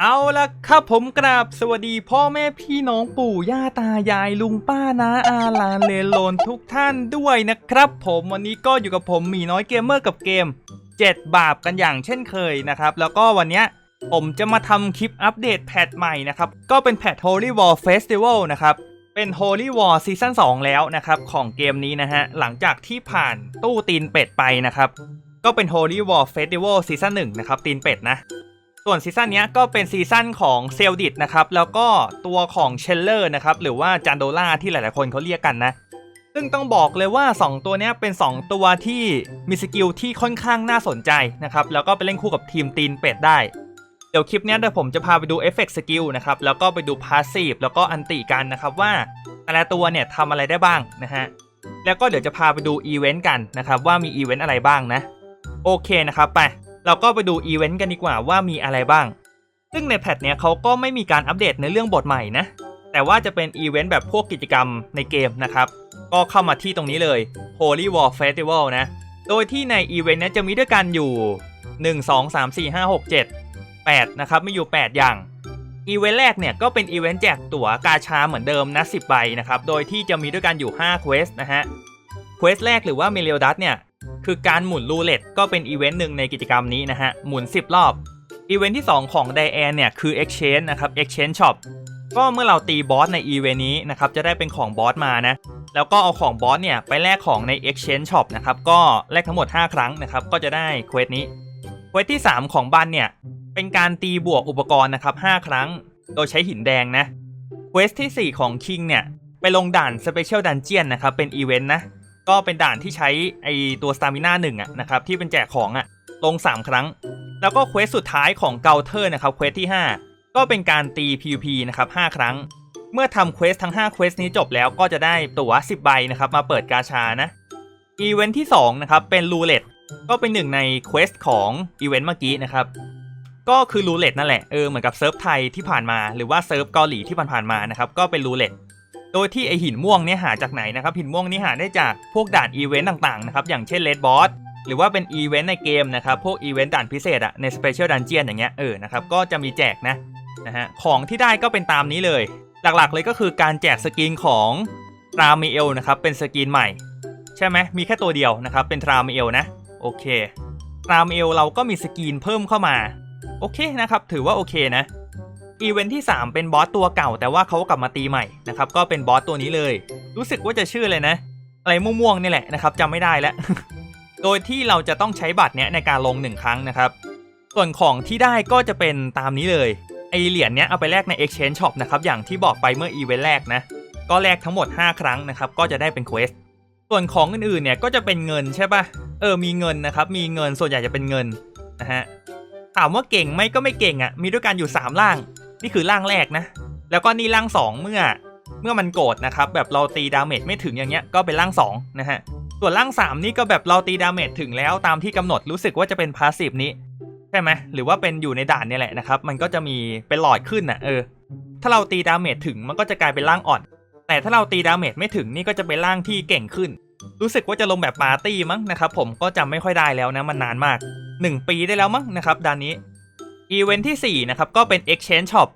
เอาละครับผมกราบสวัสดีพ่อแม่พี่น้องปู่ย่าตายายลุงป้านาอาลานเลนโลนทุกท่านด้วยนะครับ ผมวันนี้ก็อยู่กับผมหมีน้อยเกมเมอร์กับเกม 7 บาปกันอย่างเช่นเคยนะครับ แล้วก็วันนี้ผมจะมาทำคลิปอัปเดตแพทใหม่นะครับ ก็เป็นแพท Holy War Festival นะครับ เป็น Holy War ซีซั่น2แล้วนะครับ ของเกมนี้นะฮะ หลังจากที่ผ่านตู้ตีนเป็ดไปนะครับ ก็เป็น Holy War Festival ซีซั่น1นะครับตีนเป็ดนะ ส่วนซีซั่นเนี้ยก็เป็นซีซั่นของเซลดิตนะครับแล้วก็ตัวของเชลเลอร์นะครับหรือว่าจันโดล่าที่หลายๆคนเขาเรียกกันนะซึ่งต้องบอกเลยว่า 2 ตัวเนี้ยเป็น 2 ตัวที่มีสกิลที่ค่อนข้างน่าสนใจนะครับแล้วก็ไปเล่นคู่กับทีมตีนเป็ดได้ เดี๋ยวคลิปเนี้ยเดี๋ยวผมจะพาไปดูเอฟเฟกต์สกิลนะครับแล้วก็ไปดูพาสซีฟแล้วก็อันติกันนะครับว่าแต่ละตัวเนี่ยทำอะไรได้บ้างนะฮะแล้วก็เดี๋ยวจะพาไปดูอีเวนต์กันนะครับว่ามีอีเวนต์อะไรบ้างนะโอเคนะครับไป เราก็ไปดูอีเวนต์กันดีกว่าว่ามีอะไรบ้าง ซึ่งในแพทเนี้ยเขาก็ไม่มีการอัปเดตในเรื่องบทใหม่นะ แต่ว่าจะเป็นอีเวนต์แบบพวกกิจกรรมในเกมนะครับ ก็เข้ามาที่ตรงนี้เลย Holy War Festival นะ โดยที่ในอีเวนต์นี้จะมีด้วยกันอยู่ 1 2 3 4 5 6 7 8 นะครับมีอยู่ 8 อย่างอีเวนต์แรกเนี่ยก็เป็นอีเวนต์แจกตั๋วกาชาเหมือนเดิมนะ10ใบนะครับ โดยที่จะมีด้วยกันอยู่5เควสนะฮะ เควสแรกหรือว่าเมเลียดัสเนี่ย คือการหมุนรูเล็ตก็เป็นอีเวนต์หนึ่งในกิจกรรมนี้นะฮะ หมุน 10 รอบ อีเวนต์ที่ 2 ของไดแอนเนี่ยคือ Exchange นะครับ Exchange Shop ก็เมื่อเราตีบอสในอีเวนต์นี้นะครับจะได้เป็นของบอสมานะแล้วก็เอาของบอสเนี่ยไปแลกของใน Exchange Shop นะครับก็แลกทั้งหมด 5 ครั้งนะครับก็จะได้เควสนี้เควสที่ 3 ของบันเนี่ยเป็นการตีบวกอุปกรณ์นะครับ5ครั้ง โดยใช้หินแดงนะเควสที่ 4 ของ King เนี่ยไปลงด่าน Special Dungeon นะครับเป็นอีเวนต์นะ ก็เป็นด่านที่ใช้ไอตัวสตามิน่าหนึ่งอะนะครับที่เป็นแจกของอะลง 3 ครั้ง แล้วก็เควสสุดท้ายของเกาเทอร์นะครับเควสที่ 5 ก็เป็นการตี PVP นะครับ5ครั้ง เมื่อทำเควสทั้ง5เควสนี้จบแล้วก็จะได้ตั๋ว 10 ใบนะครับมาเปิดกาชานะอีเวนท์ที่2นะครับเป็นรูเล็ตก็เป็นหนึ่งในเควสของอีเวนต์เมื่อกี้นะครับก็คือรูเล็ตนั่นแหละเออเหมือนกับเซิร์ฟไทยที่ผ่านมาหรือว่าเซิร์ฟเกาหลีที่ผ่านๆมานะครับก็เป็นรูเล็ต โดยที่ไอหินม่วงเนี่ยหาจากไหนนะครับหินม่วงนี่หาได้จากพวกด่านอีเวนต์ต่างๆนะครับอย่างเช่นเลดบอสหรือว่าเป็นอีเวนต์ในเกมนะครับพวกอีเวนต์ด่านพิเศษอะในสเปเชียลดันเจียนอย่างเงี้ยเออนะครับก็จะมีแจกนะนะฮะของที่ได้ก็เป็นตามนี้เลย หลักๆเลยก็คือการแจกสกินของทราเมเอลนะครับเป็นสกินใหม่ ใช่ไหมมีแค่ตัวเดียวนะครับเป็นทราเมเอลนะโอเคทราเมเอลเราก็มีสกินเพิ่มเข้ามาโอเคนะครับถือว่าโอเคนะ อีเวนท์ที่ 3 เป็นบอสตัวเก่า แต่ว่าเขากลับมาตีใหม่นะครับก็เป็นบอสตัวนี้เลย รู้สึกว่าจะชื่อเลยนะ อะไรม่วงๆนี่แหละนะครับจำไม่ได้แล้ว โดยที่เราจะต้องใช้บัตรเนี้ยในการลง 1 ครั้งนะครับ ส่วนของที่ได้ก็จะเป็นตามนี้เลยไอเหรียญเนี้ยเอาไปแลกใน Exchange Shop นะครับอย่างที่บอกไปเมื่ออีเวนต์แรกนะก็แลกทั้งหมด 5 ครั้งนะครับก็จะได้เป็นเควสส่วนของอื่นๆเนี่ยก็จะเป็นเงินใช่ปะเออมีเงินนะครับมีเงินส่วนใหญ่จะเป็นเงินนะฮะถามว่าเก่งไหมก็ไม่เก่งอะ่ะมีด้วยกันอยู่ 3 ล่าง นี่คือร่างแรกนะ แล้วก็นี่ร่าง 2 เมื่อเมื่อมันโกรธนะครับแบบเราตีดาเมจไม่ถึงอย่างเงี้ยก็เป็นร่าง2นะฮะส่วนร่าง 3 นี่ก็แบบเราตีดาเมจถึงแล้วตามที่กำหนดรู้สึกว่าจะเป็นพาสซีฟนี้ใช่ไหมหรือว่าเป็นอยู่ในด่านนี่แหละนะครับมันก็จะมีเป็นหลอดขึ้นนะเออถ้าเราตีดาเมจถึงมันก็จะกลายเป็นร่างอ่อน แต่ถ้าเราตีดาเมจไม่ถึงนี่ก็จะเป็นร่างที่เก่งขึ้น รู้สึกว่าจะลงแบบปาร์ตี้มั้งนะครับผมก็จำไม่ค่อยได้แล้วนะมันนานมาก 1 ปีได้แล้วมั้งนะครับด่านนี้ อีเวนท์ที่ 4 นะครับ ก็เป็น Exchange Shop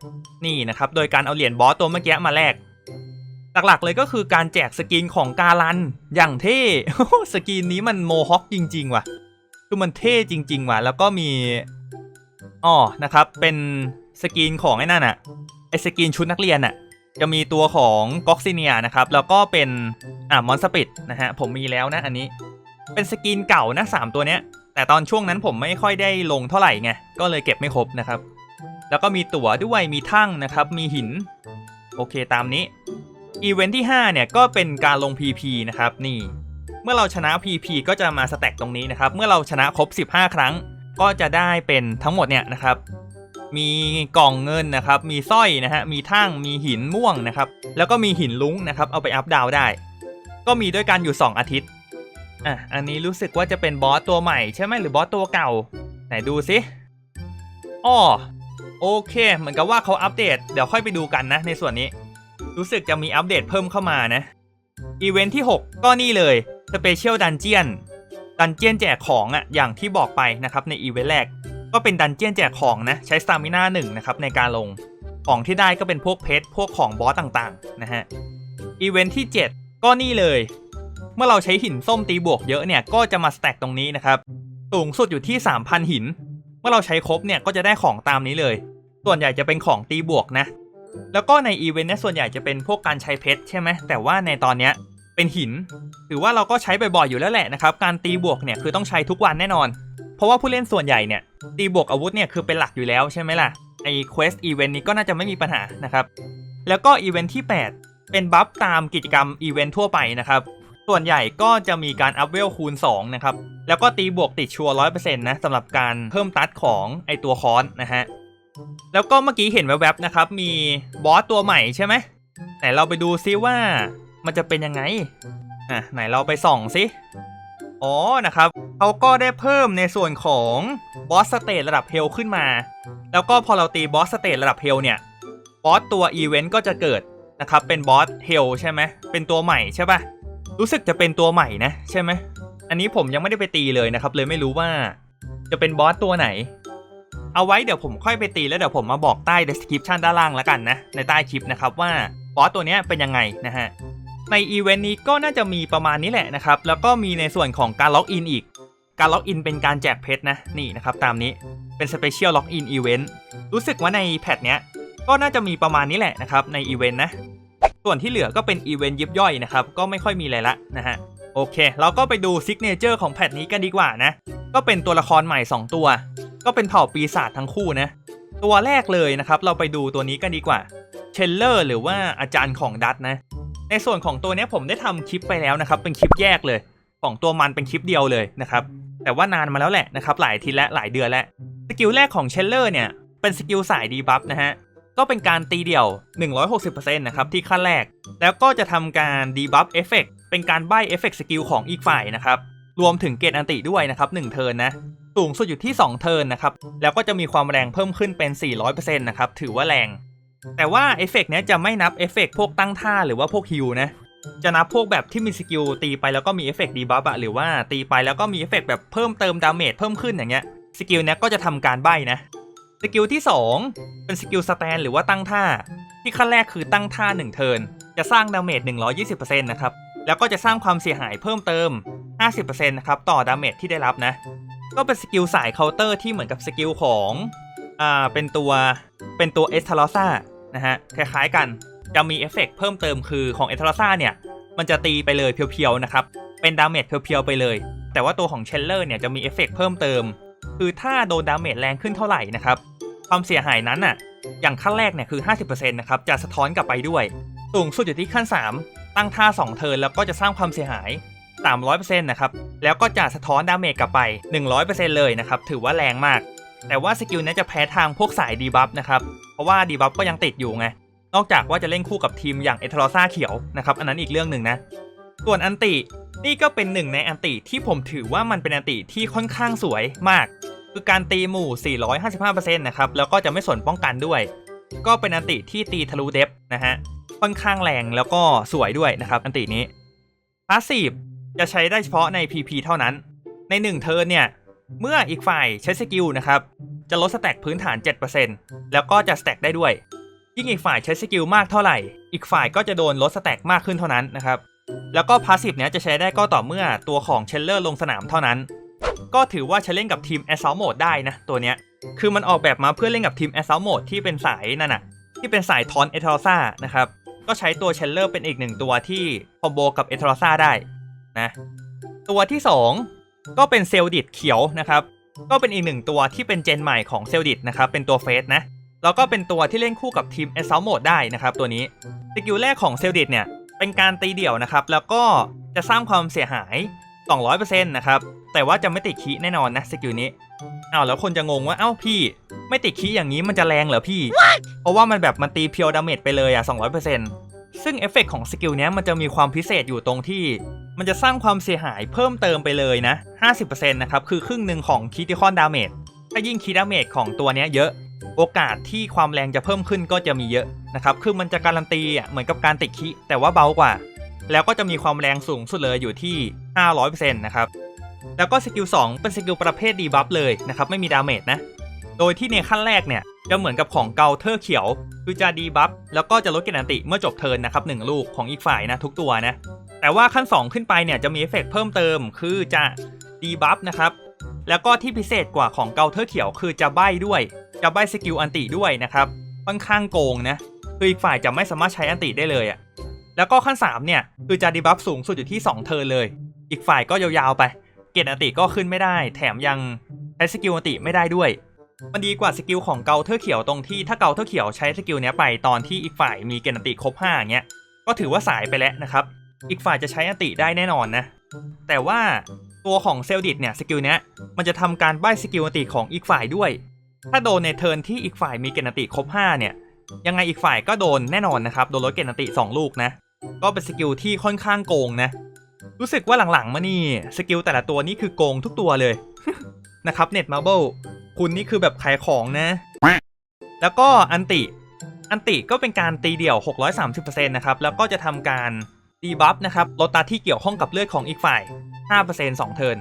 นี่นะครับ โดยการเอาเหรียญบอสตัวเมื่อกี้มาแลกหลักๆเลยก็คือการแจกสกินของกาลัน อย่างเท่ สกินนี้มันโมฮอคจริง ๆ ว่ะ คือมันเท่จริง ๆ ว่ะ แล้วก็มีอ๋อนะครับ เป็นสกินของไอ้นั่นอะไอสกินชุดนักเรียนอะจะมีตัวของก็อกซิเนียนะครับ แล้วก็เป็นอ่ามอนสปิดนะฮะผมมีแล้วนะอันนี้ เป็นสกินเก่านะสามตัวเนี้ย แต่ตอนช่วงนั้นผมไม่ค่อยได้ลงเท่าไหร่ไงก็เลยเก็บไม่ครบนะครับ แล้วก็มีตั๋วด้วยมีทั่งนะครับ มีหิน โอเคตามนี้อีเวนท์ที่ 5 เนี่ยก็เป็นการลง PP นะครับนี่ เมื่อเราชนะ PP ก็จะมาสแต็กตรงนี้นะครับ เมื่อเราชนะครบ 15 ครั้ง ก็จะได้เป็นทั้งหมดเนี่ยนะครับ มีกล่องเงินนะครับ มีสร้อยนะฮะมีทั่งมีหินม่วงนะครับ แล้วก็มีหินลุ้งนะครับ เอาไปอัพดาวได้ ก็มีด้วยกันอยู่ 2 อาทิตย์ อะ อันนี้รู้สึกว่าจะเป็นบอสตัวใหม่ใช่ไหมหรือบอสตัวเก่า ไหนดูสิอ้อโอเค เหมือนกับว่าเขาอัปเดต เดี๋ยวค่อยไปดูกันนะ ในส่วนนี้ รู้สึกจะมีอัปเดตเพิ่มเข้ามานะ อีเวนท์ที่ 6 ก็นี่เลย Special Dungeon ดันเจียนแจกของอะ่ะอย่างที่บอกไปนะครับในอีเวนต์แรก ก็เป็นดันเจียนแจกของนะ ใช้สตามิน่าหนึ่งนะครับในการลง ของที่ได้ก็เป็นพวกเพชร พวกของบอสต่างๆ นะฮะ อีเวนท์ที่ 7 ก็นี่เลย เมื่อเราใช้หินส้มตีบวกเยอะเนี่ยก็จะมาสแต็กตรงนี้นะครับสูงสุดอยู่ที่ 3,000 หิน เมื่อเราใช้ครบเนี่ยก็จะได้ของตามนี้เลย ส่วนใหญ่จะเป็นของตีบวกนะ แล้วก็ในอีเวนต์เนี่ยส่วนใหญ่จะเป็นพวกการใช้เพชรใช่ไหมแต่ว่าในตอนเนี้ยเป็นหิน ถือว่าเราก็ใช้บ่อยๆอยู่แล้วแหละนะครับ การตีบวกเนี่ยคือต้องใช้ทุกวันแน่นอน เพราะว่าผู้เล่นส่วนใหญ่เนี่ยตีบวกอาวุธเนี่ยคือเป็นหลักอยู่แล้วใช่ไหมล่ะไอ้ Quest อีเวนต์นี้ก็น่าจะไม่มีปัญหานะครับ แล้วก็อีเวนต์ที่ 8 เป็นบัฟตามกิจกรรมอีเวนต์ทั่วไปนะครับ ส่วนใหญ่ก็จะมีการอัพเวลคูณ2นะครับ แล้วก็ตีบวกติดชัวร์100%นะสำหรับการเพิ่มตัดของไอตัวคอนนะฮะ แล้วก็เมื่อกี้เห็นแวบๆนะครับ มีบอสตัวใหม่ใช่ไหมไหนเราไปดูซิว่ามันจะเป็นยังไง อะไหนเราไปส่องซิอ๋อนะครับเขาก็ได้เพิ่มในส่วนของบอสสเตจระดับเฮลขึ้นมา แล้วก็พอเราตีบอสสเตจระดับเฮลเนี่ยบอสตัวอีเวนต์ก็จะเกิดนะครับเป็นบอสเฮลใช่ไหมเป็นตัวใหม่ใช่ปะ รู้สึกจะเป็นตัวใหม่นะ ใช่ไหม อันนี้ผมยังไม่ได้ไปตีเลยนะครับ เลยไม่รู้ว่าจะเป็นบอสตัวไหน เอาไว้เดี๋ยวผมค่อยไปตีแล้วเดี๋ยวผมมาบอกใต้ description ด้านล่างแล้วกันนะ ในใต้คลิปนะครับว่าบอสตัวนี้เป็นยังไงนะฮะ ในอีเวนต์นี้ก็น่าจะมีประมาณนี้แหละนะครับ แล้วก็มีในส่วนของการล็อกอินอีก การล็อกอินเป็นการแจกเพชรนะ นี่นะครับตามนี้ เป็นสเปเชียลล็อกอินอีเวนต์ รู้สึกว่าในแพทเนี้ยก็น่าจะมีประมาณนี้แหละนะครับในอีเวนต์นะ ส่วนที่เหลือก็เป็นอีเวนต์ยิบย่อยนะครับ ก็ไม่ค่อยมีอะไรละนะฮะ โอเค เราก็ไปดูซิกเนเจอร์ของแพทนี้กันดีกว่านะ ก็เป็นตัวละครใหม่ 2 ตัว ก็เป็นเผ่าปีศาจทั้งคู่นะ ตัวแรกเลยนะครับ เราไปดูตัวนี้กันดีกว่า เชลเลอร์หรือว่าอาจารย์ของดัตนะ ในส่วนของตัวนี้ผมได้ทำคลิปไปแล้วนะครับ เป็นคลิปแยกเลย ของตัวมันเป็นคลิปเดียวเลยนะครับ แต่ว่านานมาแล้วแหละนะครับ หลายทีและหลายเดือนแล้ว สกิลแรกของเชลเลอร์เนี่ย เป็นสกิลสายดีบัฟนะฮะ ก็เป็นการตีเดี่ยว 160%นะครับที่ขั้นแรก แล้วก็จะทำการดีบัฟเอฟเฟกเป็นการใบเอฟเฟกสกิลของอีกฝ่ายนะครับ รวมถึงเกตอันติด้วยนะครับ1เทิร์นนะ สูงสุดอยู่ที่ 2 เทิร์นนะครับ แล้วก็จะมีความแรงเพิ่มขึ้นเป็น 400%นะครับ ถือว่าแรง แต่ว่าเอฟเฟกต์เนี้ยจะไม่นับเอฟเฟกต์พวกตั้งท่าหรือว่าพวกฮิวนะจะนับพวกแบบที่มีสกิลตีไปแล้วก็มีเอฟเฟกต์ดีบัฟอะหรือว่าตีไปแล้วก็มีเอฟเฟกต์แบบเพิ่มเติมดาเมจเพิ่มขึ้นอย่างเงี้ยสกิลเนี้ยก็จะทำการใบ้นะ สกิลที่ 2 เป็นสกิลสแตนหรือว่าตั้งท่า ที่ขั้นแรกคือตั้งท่า1เทิร์นจะสร้างดาเมจ120%นะครับ แล้วก็จะสร้างความเสียหายเพิ่มเติม 50%นะครับต่อดาเมจที่ได้รับนะ ก็เป็นสกิลสายเคาน์เตอร์ที่เหมือนกับสกิลของอ่าเป็นตัวเป็นตัวเอสทาร์ซ่านะฮะคล้ายๆกันจะมีเอฟเฟกต์เพิ่มเติมคือของเอสทาร์ซ่าเนี่ยมันจะตีไปเลยเพียวๆนะครับเป็นดาเมจเพียวๆไปเลย แต่ว่าตัวของเชลเลอร์เนี่ยจะมีเอฟเฟกต์เพิ่มเติม คือถ้าโดนดาเมจแรงขึ้นเท่าไหร่นะครับ ความเสียหายนั้นอะ อย่างขั้นแรกเนี่ยคือ 50%นะครับจะสะท้อนกลับไปด้วย สูงสุดอยู่ที่ขั้น 3 ตั้งท่า 2 เทิร์นแล้วก็จะสร้างความเสียหาย 300%นะครับ แล้วก็จะสะท้อนดาเมจกลับไป 100%เลยนะครับ ถือว่าแรงมาก แต่ว่าสกิลนี้จะแพ้ทางพวกสายดีบัฟนะครับ เพราะว่าดีบัฟก็ยังติดอยู่ไง นอกจากว่าจะเล่นคู่กับทีมอย่างเอทรอซ่าเขียวนะครับ อันนั้นอีกเรื่องหนึ่งนะ ส่วนอันตินี่ก็เป็นหนึ่งในอันติที่ผมถือว่ามันเป็นอันติที่ค่อนข้างสวยมาก คือการตีหมู่ 455%นะครับ แล้วก็จะไม่สนป้องกันด้วย ก็เป็นอันติที่ตีทะลุเดฟนะฮะ ค่อนข้างแรงแล้วก็สวยด้วยนะครับอันตินี้พาสซีฟจะใช้ได้เฉพาะใน PP เท่านั้น ใน 1 เทิร์นเนี่ย เมื่ออีกฝ่ายใช้สกิลนะครับ จะลดสแต็กพื้นฐาน 7%แล้วก็จะสแต็กได้ด้วย ยิ่งอีกฝ่ายใช้สกิลมากเท่าไหร่ อีกฝ่ายก็จะโดนลดสแต็กมากขึ้นเท่านั้นนะครับ แล้วก็พาสซีฟเนี้ยจะใช้ได้ก็ต่อเมื่อตัวของเชลเลอร์ลงสนามเท่านั้น ก็ถือว่าใช้เล่นกับทีม a s s a u l t Mode ได้นะตัวเนี้ย คือมันออกแบบมาเพื่อเล่นกับทีม a s s a u l t Mode ที่เป็นสายนั่นน่ะ ที่เป็นสายทอนเอทรอซ่านะครับ ก็ใช้ตัวเชลเลอร์เป็นอีกหนึ่งตัวที่คอมโบกับเอทรอซ่าได้นะตัวที่ 2 ก็เป็นเซลดิตเขียวนะครับ ก็เป็นอีกหนึ่งตัวที่เป็นเจนใหม่ของเซลดิตนะครับ เป็นตัวเฟสนะแล้วก็เป็นตัวที่เล่นคู่กับทีม a s s a u l t Mode ได้นะครับ ตัวนี้สกิลแรกของเซลดิตเนี่ยเป็นการตีเดี่ยวนะครับ แล้วก็จะสร้างความเสียหาย 200%นะครับแต่ว่าจะไม่ติดคีแน่นอนนะสกิลนี้อ้าวแล้วคนจะงงว่าเอ้าพี่ ไม่ติดคีอย่างนี้มันจะแรงเหรอพี่ เพราะว่ามันแบบมันตีเพียวดาเมจไปเลยอะ200%ซึ่งเอฟเฟกต์ของสกิลเนี้ยมันจะมีความพิเศษอยู่ตรงที่ มันจะสร้างความเสียหายเพิ่มเติมไปเลยนะ 50%นะครับคือครึ่งหนึ่งของคิติคอนดาเมจถ้ายิ่งคีดาเมจของตัวเนี้ยเยอะ โอกาสที่ความแรงจะเพิ่มขึ้นก็จะมีเยอะนะครับคือมันจะการันตีอะเหมือนกับการติดคีแต่ว่าเบากว่า แล้วก็จะมีความแรงสูงสุดเลยอยู่ที่ 500%นะครับ แล้วก็สกิล2เป็นสกิลประเภทดีบัฟเลยนะครับ ไม่มีดาเมจนะ โดยที่ในขั้นแรกเนี่ย จะเหมือนกับของเกาเทอร์เขียว คือจะดีบัฟแล้วก็จะลดเกณฑ์อันติเมื่อจบเทิร์นนะครับหนึ่งลูกของอีกฝ่ายนะทุกตัวนะ แต่ว่าขั้น 2 ขึ้นไปเนี่ยจะมีเอฟเฟกต์เพิ่มเติม คือจะดีบัฟนะครับ แล้วก็ที่พิเศษกว่าของเกาเทอร์เขียว คือจะใบ้ด้วย จะใบ้สกิลอันติด้วยนะครับ ค่อนข้างโกงนะ คืออีกฝ่ายจะไม่สามารถใช้อันติได้เลยอะ่ะ แล้วก็ขั้น3เนี่ยคือจะดีบัฟสูงสุดอยู่ที่ 2 เทิร์นเลย อีกฝ่ายก็ยาวๆไป เกณฑ์อันติก็ขึ้นไม่ได้ แถมยังใช้สกิลอันติไม่ได้ด้วย มันดีกว่าสกิลของเกาเทอร์เขียวตรงที่ถ้าเกาเทอร์เขียวใช้สกิลเนี้ยไปตอนที่อีกฝ่ายมีเกณฑ์อันติครบ5อย่างเงี้ย ก็ถือว่าสายไปแล้วนะครับ อีกฝ่ายจะใช้อันติได้แน่นอนนะ แต่ว่าตัวของเซลดิตเนี่ยสกิลเนี้ยมันจะทำการใบ้สกิลอันติของอีกฝ่ายด้วย ถ้าโดนในเทิร์นที่อีกฝ่ายมีเกณฑ์อันติครบ5เนี่ย ยังไงอีกฝ่ายก็โดนแน่นอนนะครับ โดนลดเกณฑ์อันติ2ลูกนะ ก็เป็นสกิลที่ค่อนข้างโกงนะ รู้สึกว่าหลังๆมานี่สกิลแต่ละตัวนี่คือโกงทุกตัวเลยนะครับเน็ตมาเบิลคุณนี่คือแบบขายของนะ แล้วก็อันติ อันติก็เป็นการตีเดี่ยว 630%นะครับ แล้วก็จะทำการดีบัฟนะครับลดตาที่เกี่ยวข้องกับเลือดของอีกฝ่าย 5% 2 เทิร์น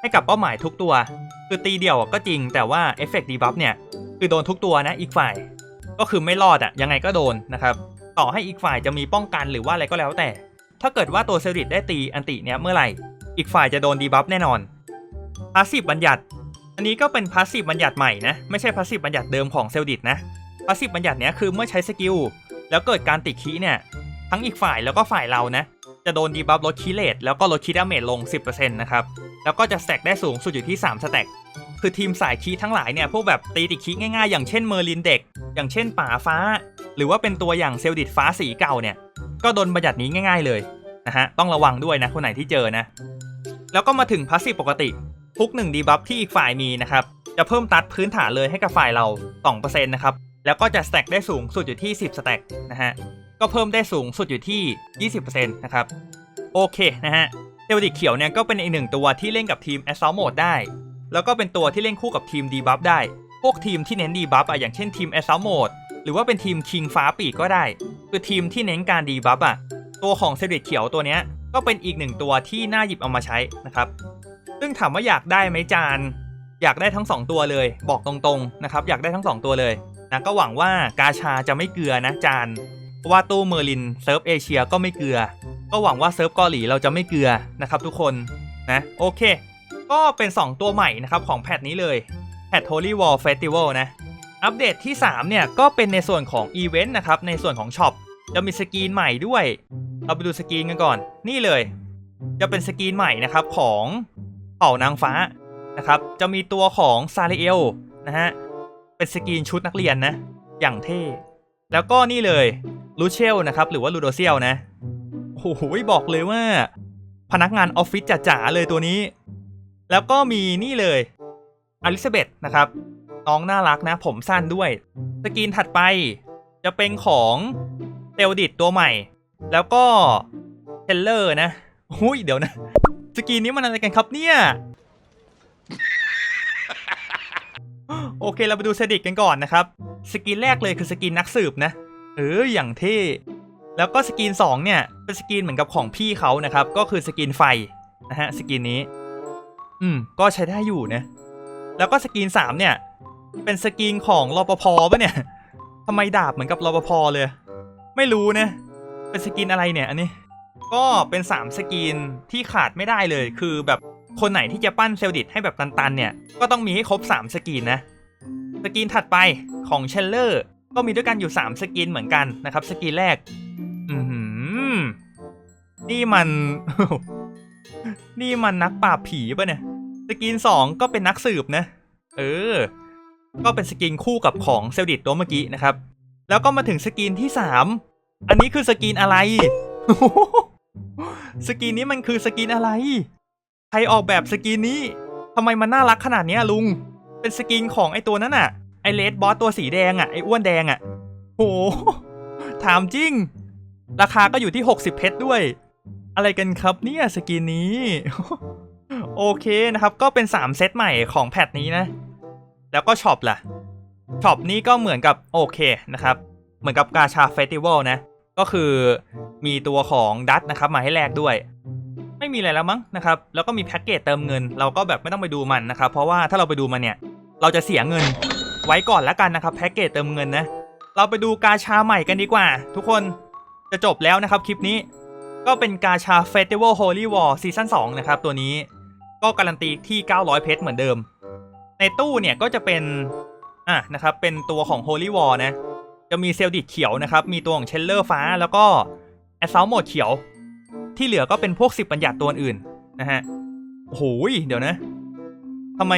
ให้กับเป้าหมายทุกตัว คือตีเดี่ยวก็จริงแต่ว่าเอฟเฟกต์ดีบัฟเนี่ย คือโดนทุกตัวนะอีกฝ่าย ก็คือไม่รอดอะยังไงก็โดนนะครับ ต่อให้อีกฝ่ายจะมีป้องกันหรือว่าอะไรก็แล้วแต่ ถ้าเกิดว่าตัวเซลดิตได้ตีอันติเนี่ยเมื่อไหร่ อีกฝ่ายจะโดนดีบัฟแน่นอนพาสซีฟบัญญัติ อันนี้ก็เป็นพาสซีฟบัญญัติใหม่นะ ไม่ใช่พาสซีฟบัญญัติเดิมของเซลดิตนะพาสซีฟบัญญัติเนี้ยคือเมื่อใช้สกิลแล้วเกิดการติดคีเนี่ย ทั้งอีกฝ่ายแล้วก็ฝ่ายเรานะ จะโดนดีบัฟลดคีเลทแล้วก็ลดคีดาเมจลง 10%นะครับ แล้วก็จะสแต็กได้สูงสุดอยู่ที่ 3 สแต็กคือทีมสายคีทั้งหลายเนี่ย พวกแบบตีติดคีง่ายๆ อย่างเช่นเมอร์ลินเด็ก อย่างเช่นป่าฟ้า หรือว่าเป็นตัวอย่างเซลดิตฟ้าสีเก่าเนี่ย ก็โดนบัญญัตินี้ง่าย ๆเลยนะฮะ ต้องระวังด้วยนะคนไหนที่เจอนะ แล้วก็มาถึงพาสซีฟปกติ ทุกหนึ่งดีบัฟที่อีกฝ่ายมีนะครับ จะเพิ่มตัดพื้นฐานเลยให้กับฝ่ายเรา 2%นะครับ แล้วก็จะสแต็กได้สูงสุดอยู่ที่ 10สแต็กนะฮะ ก็เพิ่มได้สูงสุดอยู่ที่ 20%นะครับ โอเคนะฮะเทวดิกเขียวเนี่ยก็เป็นอีกหนึ่งตัวที่เล่นกับทีม Assault Mode ได้ แล้วก็เป็นตัวที่เล่นคู่กับทีมดีบัฟได้ พวกทีมที่เน้นดีบัฟอะอย่างเช่นทีม Assault Mode หรือว่าเป็นทีม King ฟ้าปีกก็ได้ คือทีมที่เน้นการดีบัฟอะตัวของเซเดตเขียวตัวเนี้ยก็เป็นอีกหนึ่งตัวที่น่าหยิบเอามาใช้นะครับ ซึ่งถามว่าอยากได้ไหมจาน อยากได้ทั้ง 2 ตัวเลย บอกตรงๆนะครับ อยากได้ทั้ง 2 ตัวเลยนะก็หวังว่ากาชาจะไม่เกลือนะจานเพราะว่าตู้เมอร์ลินเซิร์ฟเอเชียก็ไม่เกลือ ก็หวังว่าเซิร์ฟเกาหลีเราจะไม่เกลือนะครับ ทุกคนนะโอเค ก็เป็น 2 ตัวใหม่นะครับของแพทนี้เลยแพท Holy Wall Festival นะ อัปเดตที่ 3 เนี่ย ก็เป็นในส่วนของอีเวนต์นะครับ ในส่วนของช็อปจะมีสกรีนใหม่ด้วย เราไปดูสกรีนกันก่อน นี่เลย จะเป็นสกรีนใหม่นะครับของเผ่านางฟ้านะครับ จะมีตัวของซาเรเอลนะฮะ เป็นสกรีนชุดนักเรียนนะ อย่างเท่ แล้วก็นี่เลยลูเชลนะครับ หรือว่าลูโดเซียลนะโอ้โหบอกเลยว่า พนักงานออฟฟิศจ๋าๆเลยตัวนี้ แล้วก็มีนี่เลยอลิซาเบธนะครับ น้องน่ารักนะ ผมสั้นด้วย สกรีนถัดไป จะเป็นของเตลดิตตัวใหม่ แล้วก็เทเลอร์นะหุยเดี๋ยวนะ สกรีนนี้มันอะไรกันครับเนี่ย โอเคเราไปดูเซดิกกันก่อนนะครับ สกรีนแรกเลยคือสกรีนนักสืบนะ เอออย่างเท่แล้วก็สกรีน2เนี่ยเป็นสกรีนเหมือนกับของพี่เขานะครับ ก็คือสกรีนไฟนะฮะสกรีนนี้ อืม ก็ใช้ได้อยู่นะ แล้วก็สกรีน3เนี่ย เป็นสกรีนของรปภปะเนี่ยทำไมดาบเหมือนกับรปภเลย ไม่รู้เนะเป็นสกรีนอะไรเนี่ยอันนี้ ก็เป็น3สกรีนที่ขาดไม่ได้เลย คือแบบคนไหนที่จะปั้นเซลดิตให้แบบตันๆ เนี่ย ก็ต้องมีให้ครบ 3 สกรีนนะ สกรีนถัดไปของเชลเลอร์ก็มีด้วยกันอยู่ 3 สกรีนเหมือนกันนะครับ สกรีนแรก อือหือนี่มัน นี่มันนักปราบผีปะเนี่ย สกรีน2 ก็เป็นนักสืบนะ เออ ก็เป็นสกรีนคู่กับของเซลดิตตัวเมื่อกี้นะครับ แล้วก็มาถึงสกรีนที่ 3 อันนี้คือสกรีนอะไร สกรีนนี้มันคือสกรีนอะไร ใครออกแบบสกรีนนี้ทำไมมันน่ารักขนาดเนี้ยลุง เป็นสกรีนของไอตัวนั้นอะไอเลดบอสตัวสีแดงอะไออ้วนแดงอะโห ถามจริง ราคาก็อยู่ที่ 60 เพชรด้วย อะไรกันครับเนี่ยสกรีนนี้ โอเคนะครับ ก็เป็น 3 เซตใหม่ของแพทนี้นะ แล้วก็ช็อปล่ะช็อปนี้ก็เหมือนกับโอเคนะครับ เหมือนกับกาชาเฟสติวัลนะ ก็คือมีตัวของดัตนะครับมาให้แลกด้วย ไม่มีอะไรแล้วมั้งนะครับ แล้วก็มีแพ็กเกจเติมเงิน เราก็แบบไม่ต้องไปดูมันนะครับ เพราะว่าถ้าเราไปดูมันเนี่ย เราจะเสียเงินไว้ก่อนแล้วกันนะครับแพ็กเกจเติมเงินนะ เราไปดูกาชาใหม่กันดีกว่า ทุกคนจะจบแล้วนะครับคลิปนี้ ก็เป็นกาชา Festival Holy War ซีซั่น2นะครับตัวนี้ก็การันตีที่ 900 เพชรเหมือนเดิม ในตู้เนี่ยก็จะเป็นอะนะครับเป็นตัวของ Holy War นะ จะมีเซลดิตเขียวนะครับ มีตัวของเชลเลอร์ฟ้า แล้วก็แอสซ l ลโหมดเขียว ที่เหลือก็เป็นพวก10บัญญัติตัวอื่นนะฮะโอ้โหยเดี๋ยวนะทำไม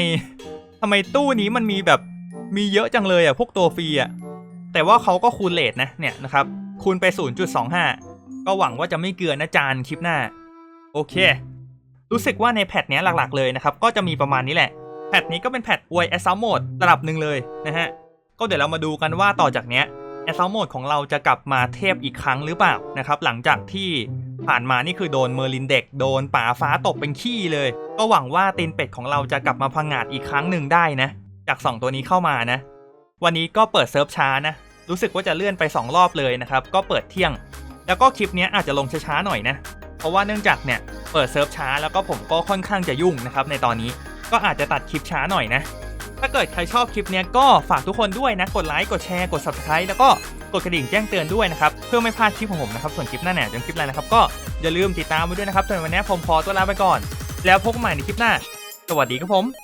ทำไมตู้นี้มันมีแบบมีเยอะจังเลยอะพวกตัวฟรีอะแต่ว่าเขาก็คูณเลทนะเนี่ยนะครับคูณไป 0.25 ก็หวังว่าจะไม่เกลือนนะจานคลิปหน้า โอเค รู้สึกว่าในแพทเนี้ยหลักๆเลยนะครับ ก็จะมีประมาณนี้แหละ พทนี้ก็เป็นแพทอวยแอสซ l ลโหมดระดับหนึ่งเลยนะฮะ ก็เดี๋ยวเรามาดูกันว่าต่อจากเนี้ยแอสซ l ลโหมดของเราจะกลับมาเทพอีกครั้งหรือเปล่านะครับ หลังจากที่ผ่านมานี่คือโดนเมอร์ลินเด็กโดนป่าฟ้าตกเป็นขี้เลย ก็หวังว่าตีนเป็ดของเราจะกลับมาพังงาดอีกครั้งหนึ่งได้นะ จาก 2 ตัวนี้เข้ามานะ วันนี้ก็เปิดเซิร์ฟช้านะ รู้สึกว่าจะเลื่อนไป 2 รอบเลยนะครับ ก็เปิดเที่ยง แล้วก็คลิปนี้อาจจะลงช้าๆหน่อยนะ เพราะว่าเนื่องจากเนี่ยเปิดเซิร์ฟช้าแล้วก็ผมก็ค่อนข้างจะยุ่งนะครับในตอนนี้ ก็อาจจะตัดคลิปช้าหน่อยนะ ถ้าเกิดใครชอบคลิปเนี้ยก็ฝากทุกคนด้วยนะ กดไลค์ กดแชร์ กด subscribe แล้วก็กดกระดิ่งแจ้งเตือนด้วยนะครับ เพื่อไม่พลาดคลิปของผมนะครับ ส่วนคลิปหน้าแหน่จนคลิปอะไรนะครับ ก็อย่าลืมติดตามไว้ด้วยนะครับส่วนวันนี้ผมขอตัวลาไปก่อน แล้วพบกันใหม่ในคลิปหน้า สวัสดีครับผม